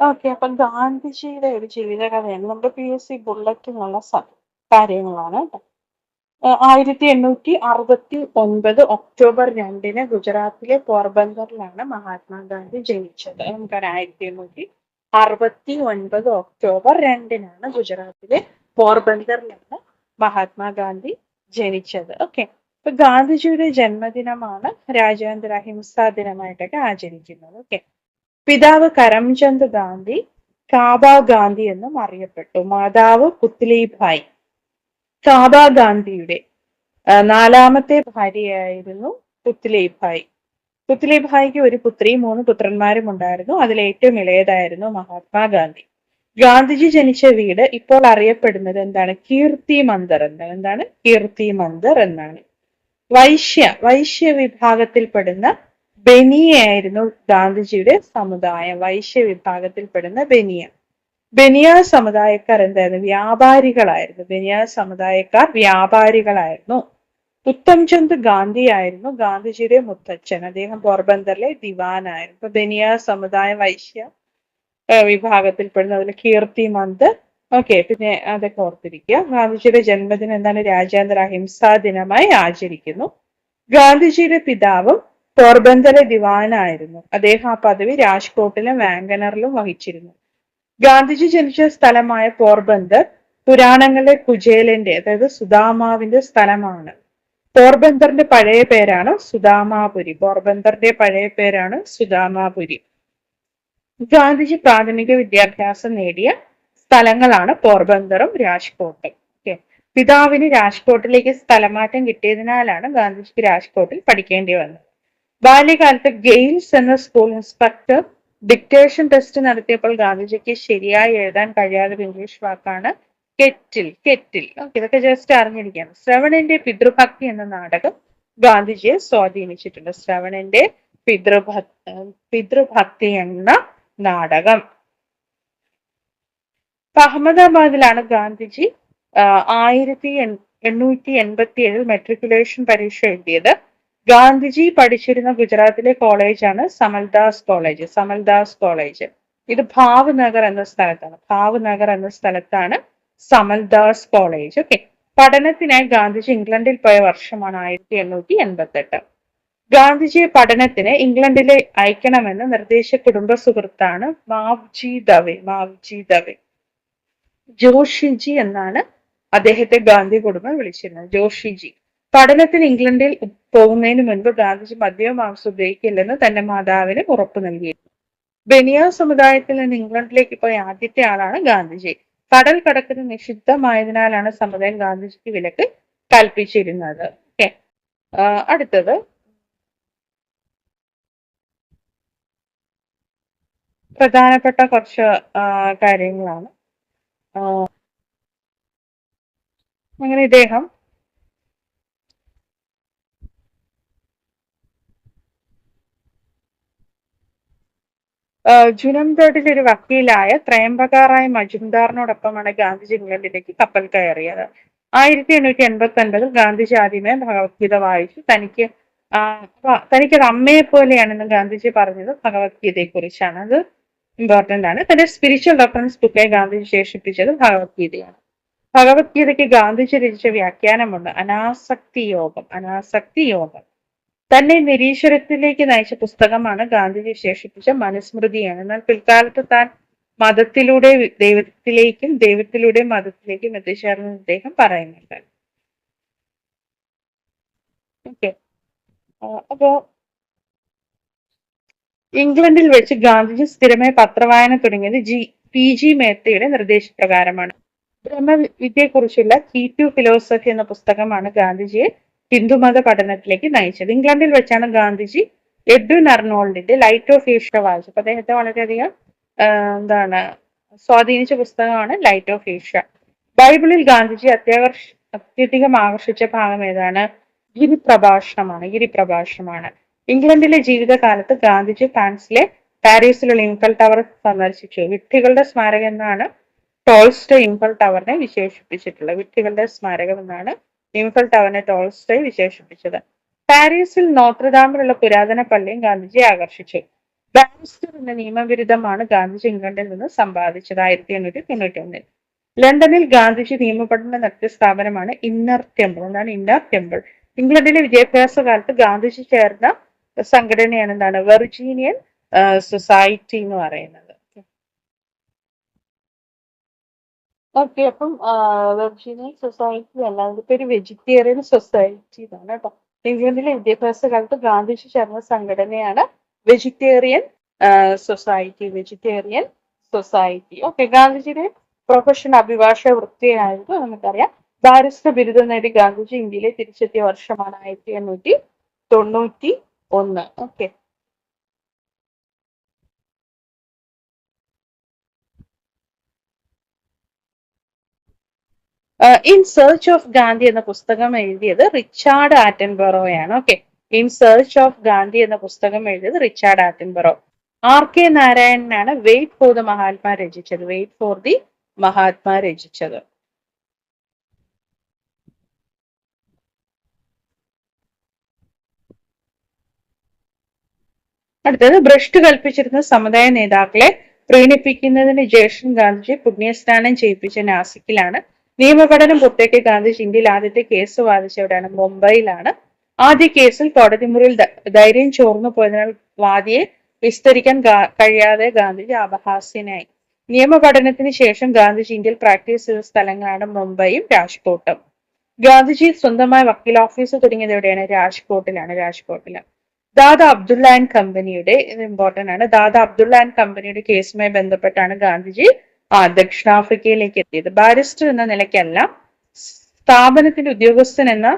Okay. അപ്പം ഗാന്ധിജിയുടെ ഒരു ജീവിതകഥയാണ് നമ്മുടെ പി.എസ്.സി ബുള്ളറ്റിനുള്ള സ കാര്യങ്ങളാണ് ട്ടോ. അറുപത്തി 1869 ഒക്ടോബർ 2-ന് ഗുജറാത്തിലെ പോർബന്ദറിലാണ് മഹാത്മാഗാന്ധി ജനിച്ചത്. നമുക്കറിയാം 1869 ഒക്ടോബർ 2-നാണ് ഗുജറാത്തിലെ പോർബന്ദറിലാണ് മഹാത്മാഗാന്ധി ജനിച്ചത്. ഓക്കെ. അപ്പൊ ഗാന്ധിജിയുടെ ജന്മദിനമാണ് രാജ്യാന്തര അഹിംസാ ദിനമായിട്ടൊക്കെ ആചരിക്കുന്നത്. ഓക്കെ. പിതാവ് കരംചന്ദ് ഗാന്ധി കാബ ഗാന്ധി എന്നും അറിയപ്പെട്ടു. മാതാവ് പുത്ലിഭായ്. കാബ ഗാന്ധിയുടെ നാലാമത്തെ ഭാര്യയായിരുന്നു പുത്ലിഭായ്. പുത്ലിഭായ്ക്ക് ഒരു പുത്രിയും മൂന്ന് പുത്രന്മാരും ഉണ്ടായിരുന്നു. അതിൽ ഏറ്റവും ഇളയതായിരുന്നു മഹാത്മാഗാന്ധി. ഗാന്ധിജി ജനിച്ച വീട് ഇപ്പോൾ അറിയപ്പെടുന്നത് എന്താണ് കീർത്തി മന്ദർ എന്താണ് എന്താണ് കീർത്തി മന്ദർ എന്നാണ് വൈശ്യ വൈശ്യ വിഭാഗത്തിൽപ്പെടുന്ന ബനിയായിരുന്നു ഗാന്ധിജിയുടെ സമുദായം വൈശ്യ വിഭാഗത്തിൽപ്പെടുന്ന ബനിയ. ബനിയ സമുദായക്കാർ എന്തായിരുന്നു? വ്യാപാരികളായിരുന്നു. ബനിയ സമുദായക്കാർ വ്യാപാരികളായിരുന്നു. ഉത്തംചന്ദ് ഗാന്ധി ആയിരുന്നു ഗാന്ധിജിയുടെ മുത്തച്ഛൻ. അദ്ദേഹം പോർബന്ദറിലെ ദിവാനായിരുന്നു. ഇപ്പൊ ബനിയ സമുദായ വൈശ്യ വിഭാഗത്തിൽപ്പെടുന്ന അതിൽ കീർത്തി മന്ത്. ഓക്കെ പിന്നെ അതൊക്കെ ഓർത്തിരിക്കുക. ഗാന്ധിജിയുടെ ജന്മദിനം എന്താണ്? രാജ്യാന്തര അഹിംസാ ദിനമായി ആചരിക്കുന്നു. ഗാന്ധിജിയുടെ പിതാവും പോർബന്തറിലെ ദിവാനായിരുന്നു. അദ്ദേഹം ആ പദവി രാജ്കോട്ടിലും വാങ്കനറിലും വഹിച്ചിരുന്നു. ഗാന്ധിജി ജനിച്ച സ്ഥലമായ പോർബന്തർ പുരാണങ്ങളിലെ കുചേലന്റെ അതായത് സുദാമാവിന്റെ സ്ഥലമാണ്. പോർബന്ദറിന്റെ പഴയ പേരാണ് സുദാമാപുരി പോർബന്ദറിന്റെ പഴയ പേരാണ് സുദാമാപുരി ഗാന്ധിജി പ്രാഥമിക വിദ്യാഭ്യാസം നേടിയ സ്ഥലങ്ങളാണ് പോർബന്ദറും രാജ്കോട്ടും. പിതാവിന് രാജ്കോട്ടിലേക്ക് സ്ഥലമാറ്റം കിട്ടിയതിനാലാണ് ഗാന്ധിജിക്ക് രാജ്കോട്ടിൽ പഠിക്കേണ്ടി വന്നത്. ബാല്യകാലത്ത് ഗെയിൽസ് എന്ന സ്കൂൾ ഇൻസ്പെക്ടർ ഡിക്റ്റേഷൻ ടെസ്റ്റ് നടത്തിയപ്പോൾ ഗാന്ധിജിക്ക് ശരിയായി എഴുതാൻ കഴിയാത്ത ഇംഗ്ലീഷ് വാക്കാണ് കെറ്റിൽ കെറ്റിൽ. ഓക്കെ ഇതൊക്കെ ജസ്റ്റ് അറിഞ്ഞിരിക്കുകയാണ്. ശ്രവണന്റെ പിതൃഭക്തി എന്ന നാടകം ഗാന്ധിജിയെ സ്വാധീനിച്ചിട്ടുണ്ട്. ശ്രവണന്റെ പിതൃഭക് പിതൃഭക്തി എന്ന നാടകം. അഹമ്മദാബാദിലാണ് ഗാന്ധിജി ആയിരത്തി എണ്ണൂറ്റി എൺപത്തി ഏഴിൽ മെട്രിക്കുലേഷൻ പരീക്ഷ എഴുതിയത്. ഗാന്ധിജി പഠിച്ചിരുന്ന ഗുജറാത്തിലെ കോളേജാണ് സമൽദാസ് കോളേജ് സമൽദാസ് കോളേജ്. ഇത് ഭാവ്നഗർ എന്ന സ്ഥലത്താണ്. ഭാവ്നഗർ എന്ന സ്ഥലത്താണ് സമൽദാസ് കോളേജ്. ഓക്കെ പഠനത്തിനായി ഗാന്ധിജി ഇംഗ്ലണ്ടിൽ പോയ വർഷമാണ് ആയിരത്തി എണ്ണൂറ്റി എൺപത്തി എട്ട് ഗാന്ധിജിയെ പഠനത്തിന് ഇംഗ്ലണ്ടിലെ അയക്കണമെന്ന് നിർദ്ദേശ കുടുംബ സുഹൃത്താണ് മാവ്ജി ദവെ മാവ്ജി ദവെ. ജോഷിജി എന്നാണ് അദ്ദേഹത്തെ ഗാന്ധി കുടുംബം വിളിച്ചിരുന്നത്. ജോഷിജി പഠനത്തിന് ഇംഗ്ലണ്ടിൽ പോകുന്നതിന് മുൻപ് ഗാന്ധിജി മദ്യവും മാംസം ഉപയോഗിക്കില്ലെന്ന് തന്റെ മാതാവിന് ഉറപ്പു നൽകിയിരുന്നു. ബനിയ സമുദായത്തിൽ നിന്ന് ഇംഗ്ലണ്ടിലേക്ക് പോയ ആദ്യത്തെ ആളാണ് ഗാന്ധിജി. കടൽ കടക്കുന്ന നിഷിദ്ധമായതിനാലാണ് സമുദായം ഗാന്ധിജിക്ക് വിലക്ക് കൽപ്പിച്ചിരുന്നത്. ഓക്കെ. അടുത്തത്. പ്രധാനപ്പെട്ട കുറച്ച് കാര്യങ്ങളാണ്. അങ്ങനെ ഇദ്ദേഹം ജുനംഗഡിലെ ഒരു വക്കീലായ ത്രയംബകാറായ മജുംദാറിനോടൊപ്പമാണ് ഗാന്ധിജി ഇംഗ്ലണ്ടിലേക്ക് കപ്പൽ കയറിയത്. ആയിരത്തി എണ്ണൂറ്റി എൺപത്തി ഒൻപതിൽ ഗാന്ധിജി ആദ്യമേ ഭഗവത്ഗീത വായിച്ചു. തനിക്ക് തനിക്കത് അമ്മയെ പോലെയാണെന്ന് ഗാന്ധിജി പറഞ്ഞത് ഭഗവത്ഗീതയെ കുറിച്ചാണ് അത് ഇമ്പോർട്ടന്റ് ആണ്. തന്റെ സ്പിരിച്വൽ റെഫറൻസ് ബുക്കായി ഗാന്ധിജി ശേഷിപ്പിച്ചത് ഭഗവത്ഗീതയാണ്. ഭഗവത്ഗീതയ്ക്ക് ഗാന്ധിജി രചിച്ച വ്യാഖ്യാനമുണ്ട്. അനാസക്തി യോഗം. അനാസക്തി യോഗം. തന്നെ നിരീശ്വരത്തിലേക്ക് നയിച്ച പുസ്തകമാണ് ഗാന്ധിജി വിശേഷിപ്പിച്ച മനുസ്മൃതിയാണ്. എന്നാൽ പിൽക്കാലത്ത് താൻ മതത്തിലൂടെ ദൈവത്തിലേക്കും ദൈവത്തിലൂടെ മതത്തിലേക്കും എത്തിച്ചേർന്ന അദ്ദേഹം പറയുന്നുണ്ട്. ഓക്കെ. അപ്പോ ഇംഗ്ലണ്ടിൽ വെച്ച് ഗാന്ധിജി സ്ഥിരമായി പത്രവായന തുടങ്ങിയത് ജി പി ജി മേത്തയുടെ നിർദ്ദേശപ്രകാരമാണ്. ബ്രഹ്മവിദ്യയെക്കുറിച്ചുള്ള കീ ടു ഫിലോസഫി എന്ന പുസ്തകമാണ് ഗാന്ധിജിയെ ഹിന്ദുമത പഠനത്തിലേക്ക് നയിച്ചത്. ഇംഗ്ലണ്ടിൽ വെച്ചാണ് ഗാന്ധിജി എഡ്വിൻ അർണോൾഡിന്റെ ലൈറ്റ് ഓഫ് ഏഷ്യ വായിച്ചത്. അപ്പൊ അദ്ദേഹത്തെ വളരെയധികം എന്താണ് സ്വാധീനിച്ച പുസ്തകമാണ് ലൈറ്റ് ഓഫ് ഏഷ്യ ബൈബിളിൽ ഗാന്ധിജി അത്യാകർഷ അത്യധികം ആകർഷിച്ച ഭാഗം ഏതാണ്? ഗിരിപ്രഭാഷണമാണ് ഗിരിപ്രഭാഷണമാണ്. ഇംഗ്ലണ്ടിലെ ജീവിതകാലത്ത് ഗാന്ധിജി ഫ്രാൻസിലെ പാരീസിലുള്ള ഇംഫൽ ടവർ സന്ദർശിച്ചു. വിട്ടികളുടെ സ്മാരകം എന്നാണ് ടോൾസ്റ്റോ ഇംഫൽ ടവറിനെ വിശേഷിപ്പിച്ചിട്ടുള്ളത്. വിട്ടികളുടെ സ്മാരകം എന്നാണ് ഇംഫൽ ടവറിനെ ടോൾസ്റ്റോയ് വിശേഷിപ്പിച്ചത്. പാരീസിൽ നോത്രഡാമിലുള്ള പുരാതന പള്ളിയും ഗാന്ധിജി ആകർഷിച്ചു. ബാരിസ്റ്റർ എന്ന നിയമവിരുദ്ധമാണ് ഗാന്ധിജി ഇംഗ്ലണ്ടിൽ നിന്ന് സമ്പാദിച്ചത് ആയിരത്തി എണ്ണൂറ്റി തൊണ്ണൂറ്റി ഒന്നിൽ. ലണ്ടനിൽ ഗാന്ധിജി നിയമപഠന നടത്തിയ സ്ഥാപനമാണ് ഇന്നർ ടെമ്പിൾ. എന്നാണ് ഇന്നർ ടെമ്പിൾ. ഇംഗ്ലണ്ടിലെ വിദ്യാഭ്യാസ കാലത്ത് ഗാന്ധിജി ചേർന്ന സംഘടനയാണ് എന്താണ്? വെർജീനിയൻ സൊസൈറ്റി എന്ന് പറയുന്നത്. ഓക്കെ അപ്പം വെർജീനിയൻ സൊസൈറ്റി അല്ലാതെ പേര് ഒരു വെജിറ്റേറിയൻ സൊസൈറ്റി എന്നാണ് കേട്ടോ. ഇംഗ്ലണ്ടിലെ വിദ്യാഭ്യാസ കാലത്ത് ഗാന്ധിജി ചേർന്ന സംഘടനയാണ് vegetarian society vegetarian society okay ഗാന്ധിജിയുടെ പ്രൊഫഷൻ അഭിഭാഷക വൃത്തിയായിരുന്നു നമുക്കറിയാം. ബാരിസ്റ്റർ ബിരുദം നേടി ഗാന്ധിജി ഇന്ത്യയിലെ തിരിച്ചെത്തിയ വർഷമാണ് ആയിരത്തി എണ്ണൂറ്റി തൊണ്ണൂറ്റി ഒന്ന്. Okay. In search of Gandhi എന്ന പുസ്തകം എഴുതിയത് റിച്ചാർഡ് ആറ്റൻബറോ ആണ് okay in search of Gandhi എന്ന പുസ്തകം എഴുതിയത് റിച്ചാർഡ് ആറ്റൻബറോ. ആർ കെ നാരായണനാണ് വെയിറ്റ് ഫോർ ദ മഹാത്മാ രചിച്ചത്. വെയിറ്റ് ഫോർ ദി മഹാത്മാ രചിച്ചത്. അടുത്തത് ഭ്രഷ്ട് കൽപ്പിച്ചിരുന്ന സമുദായ നേതാക്കളെ പ്രീണിപ്പിക്കുന്നതിന് ജേഷൻ ഗാന്ധിജി പുണ്യസ്നാനം ചെയ്യിപ്പിച്ച നാസിക്കിലാണ് നിയമപഠനം പൂർത്തിയാക്കിയ ഗാന്ധിജി ഇന്ത്യയിൽ ആദ്യത്തെ കേസ് വാദിച്ചവിടെയാണ് മുംബൈയിലാണ്. ആദ്യ കേസിൽ കോടതി മുറിയിൽ ധൈര്യം ചോർന്നു പോയതിനാൽ വാദിയെ വിസ്തരിക്കാൻ കഴിയാതെ ഗാന്ധിജി അപഹാസ്യനായി. നിയമപഠനത്തിന് ശേഷം ഗാന്ധിജി ഇന്ത്യയിൽ പ്രാക്ടീസ് ചെയ്ത സ്ഥലങ്ങളാണ് മുംബൈയും രാജ്കോട്ടും. ഗാന്ധിജി സ്വന്തമായ വക്കീൽ ഓഫീസ് തുടങ്ങിയത് എവിടെയാണ്? രാജ്കോട്ടിലാണ് രാജ്കോട്ടിൽ ദാദ അബ്ദുള്ള ആൻഡ് കമ്പനിയുടെ ഇത് ഇമ്പോർട്ടന്റ് ആണ്. ദാദ അബ്ദുള്ള ആൻഡ് കമ്പനിയുടെ കേസുമായി ബന്ധപ്പെട്ടാണ് ഗാന്ധിജി ആ ദക്ഷിണാഫ്രിക്കയിലേക്ക് എത്തിയത്. ബാരിസ്റ്റർ എന്ന നിലയ്ക്കല്ല സ്ഥാപനത്തിന്റെ ഉദ്യോഗസ്ഥൻ എന്ന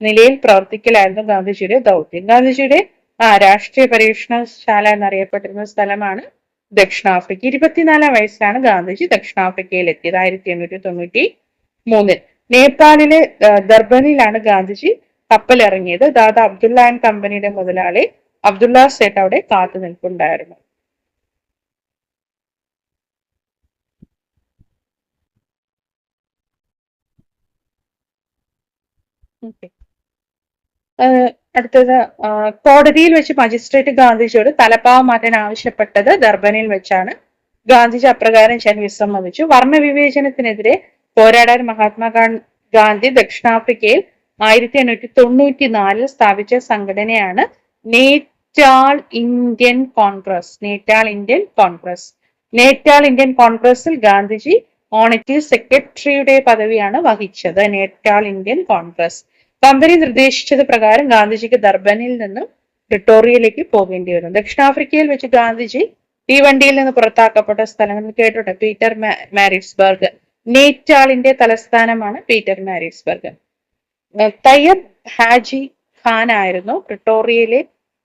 നിലയിൽ പ്രവർത്തിക്കലായിരുന്നു ഗാന്ധിജിയുടെ ദൗത്യം. ഗാന്ധിജിയുടെ ആ രാഷ്ട്രീയ പരീക്ഷണശാല എന്നറിയപ്പെട്ടിരുന്ന സ്ഥലമാണ് ദക്ഷിണാഫ്രിക്ക. ഇരുപത്തിനാലാം വയസ്സിലാണ് ഗാന്ധിജി ദക്ഷിണാഫ്രിക്കയിൽ എത്തിയത് ആയിരത്തി എണ്ണൂറ്റി തൊണ്ണൂറ്റി മൂന്നിൽ നേപ്പാളിലെ ദർബനിലാണ് ഗാന്ധിജി കപ്പലിറങ്ങിയത്. ദാദാ അബ്ദുള്ള ആൻഡ് കമ്പനിയുടെ മുതലാളി അബ്ദുള്ള സേട്ട് അവിടെ കാത്തു നിൽപ്പുണ്ടായിരുന്നു അടുത്തത് കോടതിയിൽ വെച്ച് മജിസ്ട്രേറ്റ് ഗാന്ധിജിയോട് തലപ്പാവ് മാറ്റാൻ ആവശ്യപ്പെട്ടത് ദർബനിൽ വെച്ചാണ്. ഗാന്ധിജി അപ്രകാരം ചെയ്യാൻ വിസമ്മതിച്ചു വർണവിവേചനത്തിനെതിരെ പോരാടാൻ മഹാത്മാ ഗാന്ധി ദക്ഷിണാഫ്രിക്കയിൽ ആയിരത്തി എണ്ണൂറ്റി തൊണ്ണൂറ്റി നാലിൽ സ്ഥാപിച്ച സംഘടനയാണ് Natal Indian Congress. Natal Indian Congress. Natal Indian കോൺഗ്രസിൽ ഗാന്ധിജി ഓണറ്റീവ് സെക്രട്ടറിയുടെ പദവിയാണ് വഹിച്ചത്. Natal Indian Congress. കമ്പനി നിർദ്ദേശിച്ചത് പ്രകാരം ഗാന്ധിജിക്ക് ദർബനിൽ നിന്നും പ്രിട്ടോറിയയിലേക്ക് പോകേണ്ടി വരും ദക്ഷിണാഫ്രിക്കയിൽ വെച്ച് ഗാന്ധിജി തീവണ്ടിയിൽ നിന്ന് പുറത്താക്കപ്പെട്ട സ്ഥലങ്ങൾ കേട്ടോട്ടെ പീറ്റർ മാരിസ്ബർഗ് നേറ്റാളിന്റെ തലസ്ഥാനമാണ് പീറ്റർ മാരിസ്ബർഗ് തയ്യബ് ഹാജി ഖാൻ ആയിരുന്നു പ്രിട്ടോറിയയിലെ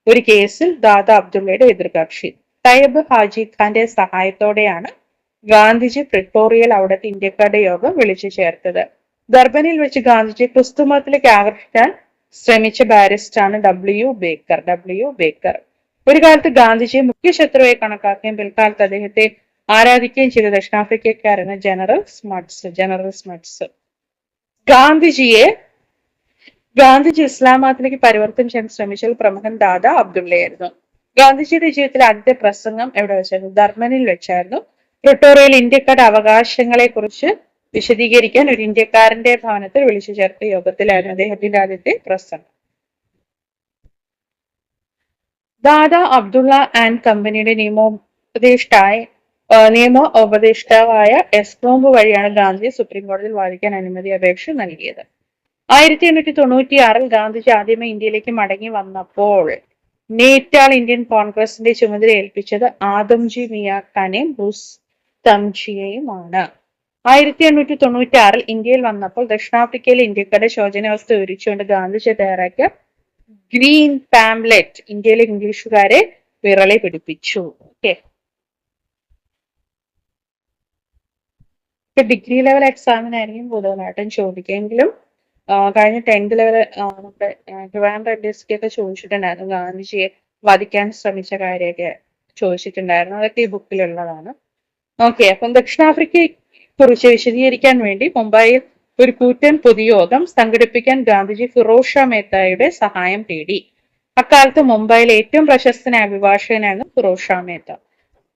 ഒരു കേസിൽ ദാദ അബ്ദുള്ളയുടെ എതിർകക്ഷി. തയ്യബ് ഹാജി ഖാന്റെ സഹായത്തോടെയാണ് ഗാന്ധിജി പ്രിട്ടോറിയയിൽ അവിടുത്തെ ഇന്ത്യക്കാരുടെ യോഗം വിളിച്ചു ചേർത്തത്. ദർബനിൽ വെച്ച് ഗാന്ധിജി ക്രിസ്തുമതത്തിലേക്ക് ആകർഷിക്കാൻ ശ്രമിച്ച ബാരിസ്റ്റാണ് ഡബ്ല്യു ബേക്കർ ഡബ്ല്യു ബേക്കർ ഒരു കാലത്ത് ഗാന്ധിജിയെ മുഖ്യ ശത്രുവായി കണക്കാക്കുകയും പിൽക്കാലത്ത് അദ്ദേഹത്തെ ആരാധിക്കുകയും ചെയ്ത ദക്ഷിണാഫ്രിക്കക്കാരാണ് ജനറൽ സ്മട്സ് ജനറൽ സ്മട്സ്. ഗാന്ധിജിയെ ഗാന്ധിജി ഇസ്ലാം മതത്തിലേക്ക് പരിവർത്തനം ചെയ്യാൻ ശ്രമിച്ചത് പ്രമുഖൻ ദാദ അബ്ദുള്ളയായിരുന്നു. ഗാന്ധിജിയുടെ ജീവിതത്തിലെ ആദ്യത്തെ പ്രസംഗം എവിടെ വെച്ചായിരുന്നു? ധർമ്മനിൽ വെച്ചായിരുന്നു. പ്രിട്ടോറിയയിൽ ഇന്ത്യക്കാരുടെ അവകാശങ്ങളെ കുറിച്ച് വിശദീകരിക്കാൻ ഒരു ഇന്ത്യക്കാരന്റെ ഭവനത്തിൽ വിളിച്ചു ചേർത്ത യോഗത്തിലായിരുന്നു അദ്ദേഹത്തിന്റെ ആദ്യത്തെ പ്രസംഗം. ദാദ അബ്ദുള്ള ആൻഡ് കമ്പനിയുടെ നിയമോപദേഷ്ടായ നിയമ ഉപദേഷ്ടാവായ എസ്കോംബ് വഴിയാണ് ഗാന്ധി സുപ്രീം കോടതിയിൽ വാദിക്കാൻ അനുമതി അപേക്ഷ നൽകിയത്. ആയിരത്തി എണ്ണൂറ്റി തൊണ്ണൂറ്റി ആറിൽ ഗാന്ധിജി ആദ്യമേ ഇന്ത്യയിലേക്ക് മടങ്ങി വന്നപ്പോൾ നേറ്റാൾ ഇന്ത്യൻ കോൺഗ്രസിന്റെ ചുമതല ഏൽപ്പിച്ചത് ആദംജി മിയാഖാനെയും ബുസ് തംജിയെയുമാണ്. ആയിരത്തി എണ്ണൂറ്റി തൊണ്ണൂറ്റി ആറിൽ ഇന്ത്യയിൽ വന്നപ്പോൾ ദക്ഷിണാഫ്രിക്കയിലെ ഇന്ത്യക്കാരുടെ ശോചനാവസ്ഥ വിവരിച്ചുകൊണ്ട് ഗാന്ധിജി തയ്യാറാക്കിയ ഗ്രീൻ പാംലെറ്റ് ഇന്ത്യയിലെ ഇംഗ്ലീഷുകാരെ വിറളി പിടിപ്പിച്ചു. ഓക്കെ. ഡിഗ്രി ലെവൽ എക്സാമിനായിരിക്കും കൂടുതലായിട്ടും ചോദിക്കുമെങ്കിലും കഴിഞ്ഞ ടെൻത്ത് ലെവൽ നമ്മുടെ ട്രിവാൻഡ്രം ഒക്കെ ചോദിച്ചിട്ടുണ്ടായിരുന്നു. ഗാന്ധിജിയെ വധിക്കാൻ ശ്രമിച്ച കാര്യമൊക്കെ ചോദിച്ചിട്ടുണ്ടായിരുന്നു. അതൊക്കെ ഈ ബുക്കിലുള്ളതാണ്. ഓക്കെ. അപ്പം ദക്ഷിണാഫ്രിക്കയെ കുറിച്ച് വിശദീകരിക്കാൻ വേണ്ടി മുംബൈയിൽ ഒരു കൂറ്റൻ പൊതുയോഗം സംഘടിപ്പിക്കാൻ ഗാന്ധിജി ഫിറോസ് ഷാ മേത്തയുടെ സഹായം തേടി. അക്കാലത്ത് മുംബൈയിലെ ഏറ്റവും പ്രശസ്തനായ അഭിഭാഷകനാണ് ഫിറോസ് ഷാ മേത്ത.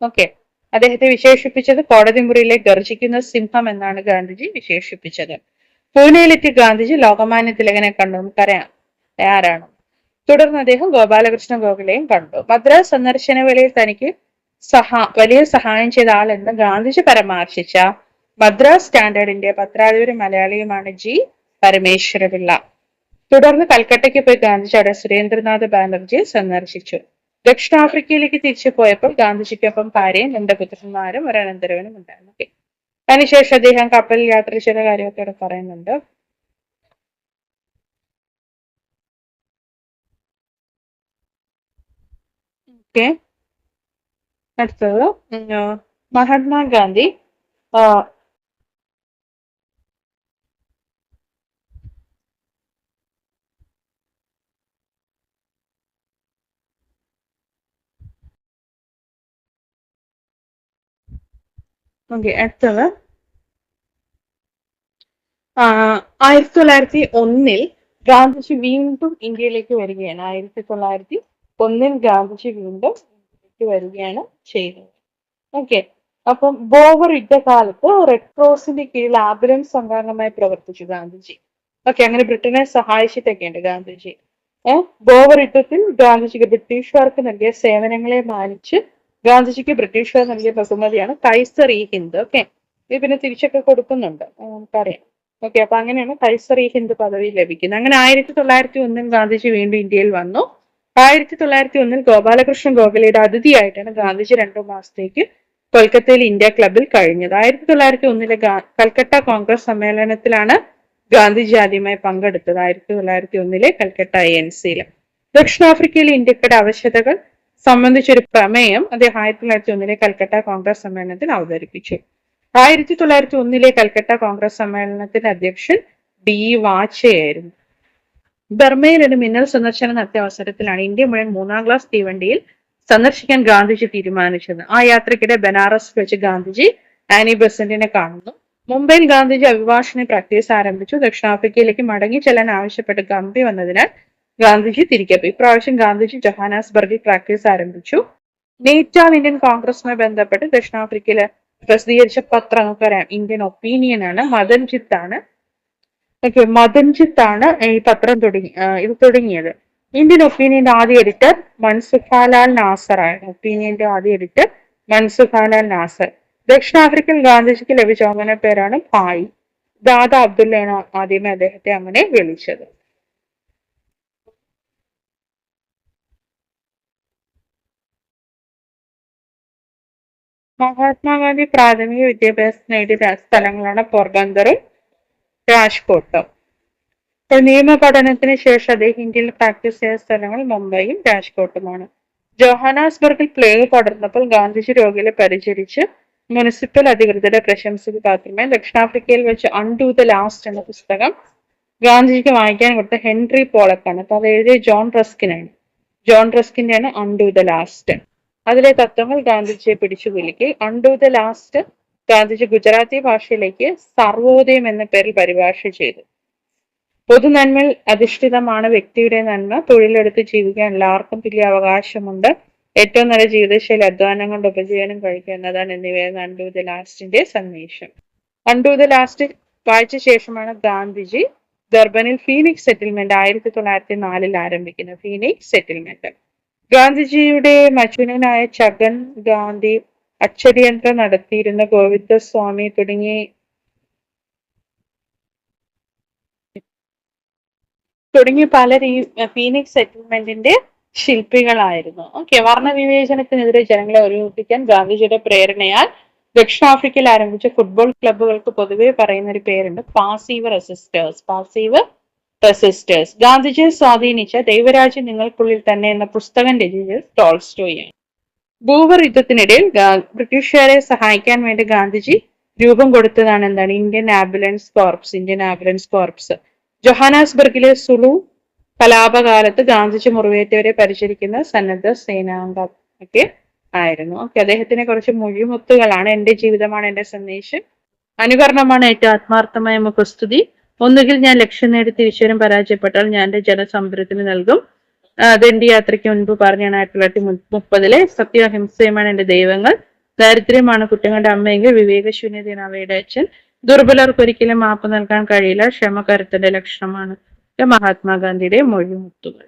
ഓക്കെ. അദ്ദേഹത്തെ വിശേഷിപ്പിച്ചത് കോടതി മുറിയിലെ ഗർജിക്കുന്ന സിംഹം എന്നാണ് ഗാന്ധിജി വിശേഷിപ്പിച്ചത്. പൂനെയിലെത്തിയ ഗാന്ധിജി ലോകമാന്യ തിലകനെ കണ്ടു. നമുക്കറിയാം. ആരാണ്? തുടർന്ന് അദ്ദേഹം ഗോപാലകൃഷ്ണ ഗോഖലെയും കണ്ടു. മദ്രാസ് സന്ദർശന വേളയിൽ തനിക്ക് സഹാ വലിയ സഹായം ചെയ്ത ആളെന്ന് ഗാന്ധിജി പരാമർശിച്ച മദ്രാസ് സ്റ്റാൻഡേർഡിന്റെ പത്രാധിപര് മലയാളിയുമാണ് ജി പരമേശ്വരപിള്ള. തുടർന്ന് കൽക്കട്ടയ്ക്ക് പോയി ഗാന്ധിജി അവിടെ സുരേന്ദ്രനാഥ് ബാനർജിയെ സന്ദർശിച്ചു. ദക്ഷിണാഫ്രിക്കയിലേക്ക് തിരിച്ചു പോയപ്പോൾ ഗാന്ധിജിക്കൊപ്പം ഭാര്യയും രണ്ട് പുത്രന്മാരും ഒരു അനന്തരവനും ഉണ്ടായിരുന്നു. അതിനുശേഷം അദ്ദേഹം കപ്പലിൽ യാത്ര ചെയ്ത കാര്യമൊക്കെ ഇവിടെ പറയുന്നുണ്ട്. അടുത്തത് മഹാത്മാഗാന്ധി ഓക്കെ അടുത്തത്. ആയിരത്തി തൊള്ളായിരത്തി ഒന്നിൽ ഗാന്ധിജി വീണ്ടും ഇന്ത്യയിലേക്ക് വരികയാണ്. ആയിരത്തി തൊള്ളായിരത്തി ഒന്നിൽ ഗാന്ധിജി വീണ്ടും ഇന്ത്യയിലേക്ക് വരികയാണ് ചെയ്തത്. ഓക്കെ അപ്പം ബോവർ യുദ്ധകാലത്ത് റെഡ് ക്രോസിന്റെ കീഴിൽ ആംബുലൻസ് സംഘാംഗമായി പ്രവർത്തിച്ചു ഗാന്ധിജി. ഓക്കെ അങ്ങനെ ബ്രിട്ടനെ സഹായിച്ചിട്ടൊക്കെയുണ്ട് ഗാന്ധിജി. ഏഹ് ബോവർ യുദ്ധത്തിൽ ഗാന്ധിജിക്ക് ബ്രിട്ടീഷുകാർക്ക് നൽകിയ സേവനങ്ങളെ മാനിച്ച് ഗാന്ധിജിക്ക് ബ്രിട്ടീഷുകാർ നൽകിയ ബഹുമതിയാണ് കൈസർ ഇ ഹിന്ദ്. ഓക്കെ ഇത് പിന്നെ തിരിച്ചൊക്കെ കൊടുക്കുന്നുണ്ട്. നമുക്കറിയാം. ഓക്കെ അപ്പൊ അങ്ങനെയാണ് കൈസർ ഇ ഹിന്ദ് പദവി ലഭിക്കുന്നത്. അങ്ങനെ ആയിരത്തി തൊള്ളായിരത്തി ഒന്നിൽ ഗാന്ധിജി വീണ്ടും ഇന്ത്യയിൽ വന്നു. ആയിരത്തി തൊള്ളായിരത്തി ഒന്നിൽ ഗോപാലകൃഷ്ണൻ ഗോഖലെയുടെ അതിഥിയായിട്ടാണ് ഗാന്ധിജി രണ്ടു മാസത്തേക്ക് കൊൽക്കത്തയിൽ ഇന്ത്യ ക്ലബിൽ കഴിഞ്ഞത്. ആയിരത്തി തൊള്ളായിരത്തി ഒന്നിലെ കൽക്കട്ട കോൺഗ്രസ് സമ്മേളനത്തിലാണ് ഗാന്ധിജി ആദ്യമായി പങ്കെടുത്തത്. ആയിരത്തി തൊള്ളായിരത്തി ഒന്നിലെ കൽക്കട്ട എൻ സിയിൽ ദക്ഷിണാഫ്രിക്കയിലെ ഇന്ത്യക്കാരുടെ ആവശ്യകതകൾ സംബന്ധിച്ചൊരു പ്രമേയം അദ്ദേഹം ആയിരത്തി തൊള്ളായിരത്തി ഒന്നിലെ കൽക്കട്ട കോൺഗ്രസ് സമ്മേളനത്തിൽ അവതരിപ്പിച്ചു. ആയിരത്തി തൊള്ളായിരത്തി ഒന്നിലെ കൽക്കട്ട കോൺഗ്രസ് സമ്മേളനത്തിന്റെ അധ്യക്ഷൻ ഡി വാച്ചയായിരുന്നു. ബർമയിൽ ഒരു മിന്നൽ സന്ദർശനം നടത്തിയ അവസരത്തിലാണ് ഇന്ത്യ മുഴുവൻ മൂന്നാം ക്ലാസ് തീവണ്ടിയിൽ സന്ദർശിക്കാൻ ഗാന്ധിജി തീരുമാനിച്ചത്. ആ യാത്രക്കിടെ ബനാറസ് വെച്ച് ഗാന്ധിജി ആനി ബസന്റിനെ കാണുന്നു. മുംബൈയിൽ ഗാന്ധിജി അഭിഭാഷണ പ്രാക്ടീസ് ആരംഭിച്ചു. ദക്ഷിണാഫ്രിക്കയിലേക്ക് മടങ്ങി ചെല്ലാൻ ആവശ്യപ്പെട്ട് ഗംഭി വന്നതിനാൽ ഗാന്ധിജി തിരികെ പോയി. ഇപ്രാവശ്യം ഗാന്ധിജി ജഹാനാസ്ബർഗിൽ പ്രാക്ടീസ് ആരംഭിച്ചു. നേറ്റാൾ ഇന്ത്യൻ കോൺഗ്രസുമായി ബന്ധപ്പെട്ട് ദക്ഷിണാഫ്രിക്കയിലെ പ്രസിദ്ധീകരിച്ച പത്രം നമുക്കറിയാം ഇന്ത്യൻ ഒപ്പീനിയൻ ആണ്. മദൻജിത്ത് ആണ്. ഓക്കെ മദൻജിത്ത് ആണ് ഈ പത്രം തുടങ്ങി ഇത് തുടങ്ങിയത്. ഇന്ത്യൻ ഒപ്പീനിയന്റെ ആദ്യ എഡിറ്റർ മൻസുഖാലാൽ നാസർ ആണ്. ഒപ്പീനിയന്റെ ആദ്യ എഡിറ്റർ മൻസുഖാലാൽ നാസർ. ദക്ഷിണാഫ്രിക്കൻ ഗാന്ധിജിക്ക് ലഭിച്ച അങ്ങനെ പേരാണ് ഭായ്. ദാദാ അബ്ദുള്ളയാണ് ആദ്യമേ അദ്ദേഹത്തെ അങ്ങനെ വിളിച്ചത്. മഹാത്മാഗാന്ധി പ്രാഥമിക വിദ്യാഭ്യാസം നേടിയ സ്ഥലങ്ങളാണ് പോർബന്ദറും രാജ്കോട്ടും. നിയമ പഠനത്തിന് ശേഷം അദ്ദേഹം ഇന്ത്യയിൽ പ്രാക്ടീസ് ചെയ്ത സ്ഥലങ്ങൾ മുംബൈയും രാജ്കോട്ടുമാണ്. ജോഹാനാസ്ബർഗിൽ പ്ലേഗ് പടർന്നപ്പോൾ ഗാന്ധിജി രോഗികളെ പരിചരിച്ച് മുനിസിപ്പൽ അധികൃതരുടെ പ്രശംസയ്ക്ക് പാത്രമായി ദക്ഷിണാഫ്രിക്കയിൽ വെച്ച് അൺഡു ദ ലാസ്റ്റ് എന്ന പുസ്തകം ഗാന്ധിജിക്ക് വായിക്കാൻ കൊടുത്ത ഹെൻറി പോളക്കാണ്. അപ്പൊ അത് എഴുതിയ ജോൺ റസ്കിനാണ്. ജോൺ റസ്കിന്റെയാണ് അൺഡു ദ ലാസ്റ്റ് അതിലെ തത്വങ്ങൾ ഗാന്ധിജിയെ പിടിച്ചു കുലുക്കി unto the last Gandhiji Gujarati ഭാഷയിലേക്ക് സർവോദയം എന്ന പേരിൽ പരിഭാഷ ചെയ്തു. പൊതുനന്മയിൽ അധിഷ്ഠിതമാണ് വ്യക്തിയുടെ നന്മ. തൊഴിലെടുത്ത് ജീവിക്കാൻ എല്ലാവർക്കും തുല്യ അവകാശമുണ്ട്. ഏറ്റവും നല്ല ജീവിതശൈലി അധ്വാനം കൊണ്ട് ഉപജീവനം കഴിക്കുക എന്നതാണ് എന്നിവയാണ് അണ്ടു ദ ലാസ്റ്റിന്റെ സന്ദേശം. അണ്ടു ദ ലാസ്റ്റ് വായിച്ച ശേഷമാണ് ഗാന്ധിജി ദർബനിൽ ഫീനിക്സ് സെറ്റിൽമെന്റ് ആയിരത്തി തൊള്ളായിരത്തി നാലിൽ ആരംഭിക്കുന്നത്. ഫീനിക്സ് സെറ്റിൽമെന്റ് ഗാന്ധിജിയുടെ മജുനനായ ചഗൻ ഗാന്ധി അച്ചടിയന്ത്രം നടത്തിയിരുന്ന ഗോവിന്ദസ്വാമി തുടങ്ങി തുടങ്ങി പല ഫീനിക്സ് സെറ്റിൽമെന്റിന്റെ ശില്പികളായിരുന്നു. ഓക്കെ വർണവിവേചനത്തിനെതിരെ ജനങ്ങളെ ഒരുമിപ്പിക്കാൻ ഗാന്ധിജിയുടെ പ്രേരണയാൽ ദക്ഷിണാഫ്രിക്കയിൽ ആരംഭിച്ച ഫുട്ബോൾ ക്ലബ്ബുകൾക്ക് പൊതുവെ പറയുന്ന ഒരു പേരുണ്ട് പാസീവ് റെസിസ്റ്റേഴ്സ് പാസീവ് റെസിസ്റ്റേഴ്സ് ഗാന്ധിജിയെ സ്വാധീനിച്ച ദൈവരാജ്യം നിങ്ങൾക്കുള്ളിൽ തന്നെ എന്ന പുസ്തകം രചിച്ചത് ടോൾസ്റ്റോയാണ്. ബൂവർ യുദ്ധത്തിനിടയിൽ ബ്രിട്ടീഷുകാരെ സഹായിക്കാൻ വേണ്ടി ഗാന്ധിജി രൂപം കൊടുത്തതാണ് എന്താണ്? Indian ambulance corps Indian ambulance corps ജൊഹാനാസ്ബർഗിലെ Zulu കലാപകാലത്ത് ഗാന്ധിജി മുറിവേറ്റവരെ പരിചരിക്കുന്ന സന്നദ്ധ സേനാംഗം ഒക്കെ ആയിരുന്നു. ഓക്കെ അദ്ദേഹത്തിനെ കുറച്ച് മൊഴിമുത്തുകളാണ് എന്റെ ജീവിതമാണ് എന്റെ സന്ദേശം. അനുകരണമാണ് ഏറ്റവും ആത്മാർത്ഥമായ മുഖസ്തുതി. ഒന്നുകിൽ ഞാൻ ലക്ഷ്യം നേടി തിരിച്ചുവരും പരാജയപ്പെട്ടാൽ ഞാൻ എന്റെ ജനസമുദ്രത്തിന് നൽകും. ദണ്ഡി യാത്രയ്ക്ക് മുൻപ് പറഞ്ഞാണ് ആയിരത്തി തൊള്ളായിരത്തി മുപ്പതിലെ സത്യഹിംസയുമാണ് എന്റെ ദൈവങ്ങൾ. ദാരിദ്ര്യമാണ് കുറ്റങ്ങളുടെ അമ്മയെങ്കിൽ വിവേകശൂന്യതയാണ് അവയുടെ അച്ഛൻ. ദുർബലർക്ക് ഒരിക്കലും മാപ്പ് നൽകാൻ കഴിയില്ല. ക്ഷമ കരുത്തിന്റെ ലക്ഷണമാണ്. മഹാത്മാഗാന്ധിയുടെ മൊഴിമുത്തുകൾ.